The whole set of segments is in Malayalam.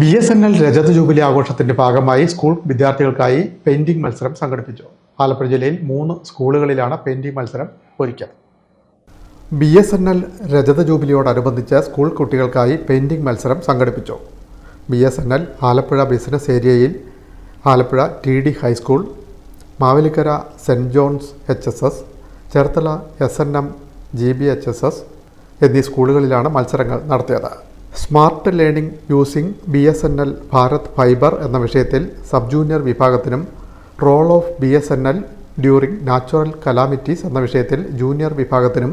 ബി എസ് എൻ എൽ രജത ജൂബിലി ആഘോഷത്തിന്റെ ഭാഗമായി സ്കൂൾ വിദ്യാർത്ഥികൾക്കായി പെയിന്റിംഗ് മത്സരം സംഘടിപ്പിച്ചു. ആലപ്പുഴ ജില്ലയിൽ മൂന്ന് സ്കൂളുകളിലാണ് പെയിന്റിംഗ് മത്സരം ഒരുക്കിയത്. ബി എസ് എൻ എൽ രജത ജൂബിലിയോടനുബന്ധിച്ച് സ്കൂൾ കുട്ടികൾക്കായി പെയിന്റിംഗ് മത്സരം സംഘടിപ്പിച്ചു. B S N L Alappuzha business ഏരിയയിൽ Alappuzha T D high school Mavelikara saint John's H S S Cherthala S N M G B H S S എന്നീ സ്കൂളുകളിലാണ് മത്സരങ്ങൾ നടത്തിയത്. Smart learning using B S N L Bharat fibre എന്ന വിഷയത്തിൽ സബ് ജൂനിയർ വിഭാഗത്തിനും role of B S N L during natural calamities എന്ന വിഷയത്തിൽ ജൂനിയർ വിഭാഗത്തിനും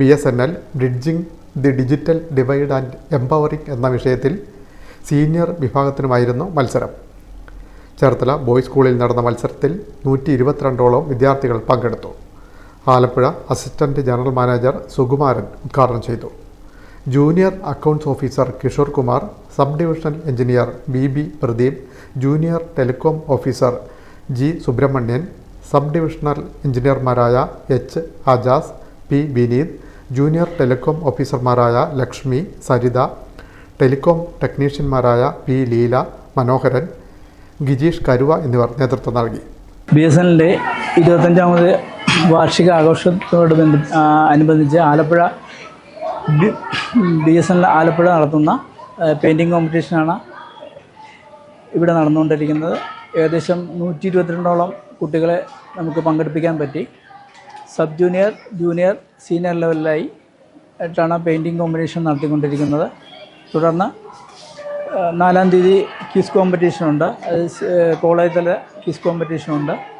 B S N L bridging the digital divide and empowering എന്ന വിഷയത്തിൽ സീനിയർ വിഭാഗത്തിനുമായിരുന്നു മത്സരം. ചേർത്തല ബോയ്സ് സ്കൂളിൽ നടന്ന മത്സരത്തിൽ നൂറ്റി ഇരുപത്തിരണ്ടോളം വിദ്യാർത്ഥികൾ പങ്കെടുത്തു. Alappuzha assistant general manager Sukumaran ഉദ്ഘാടനം ചെയ്തു. Junior accounts officer Kishore Kumar sub divisional engineer B B Pradeep junior telecom officer G Subramanian sub divisional എഞ്ചിനീയർമാരായ H Ajas P Vineeth junior telecom ഓഫീസർമാരായ ലക്ഷ്മി സരിത ടെലികോം ടെക്നീഷ്യന്മാരായ പി ലീല മനോഹരൻ ഗിജീഷ് കരുവ എന്നിവർ നേതൃത്വം നൽകി. ബി എസ് എല്ലിന്റെ ഇരുപത്തഞ്ചാമത് വാർഷിക ആഘോഷത്തോട് ബന്ധ അനുബന്ധിച്ച് Alappuzha B S N L Alappuzha നടത്തുന്ന പെയിന്റിങ് കോമ്പറ്റീഷനാണ് ഇവിടെ നടന്നുകൊണ്ടിരിക്കുന്നത്. ഏകദേശം നൂറ്റി ഇരുപത്തിരണ്ടോളം കുട്ടികളെ നമുക്ക് പങ്കെടുപ്പിക്കാൻ പറ്റി. സബ് ജൂനിയർ ജൂനിയർ സീനിയർ ലെവലിലായി ആയിട്ടാണ് പെയിന്റിങ് കോമ്പറ്റീഷൻ നടത്തിക്കൊണ്ടിരിക്കുന്നത്. തുടർന്ന് നാലാം തീയതി ക്വിസ് കോമ്പറ്റീഷനുണ്ട് അത് സ്- കോളേജ് തല ക്വിസ് കോമ്പറ്റീഷനുണ്ട്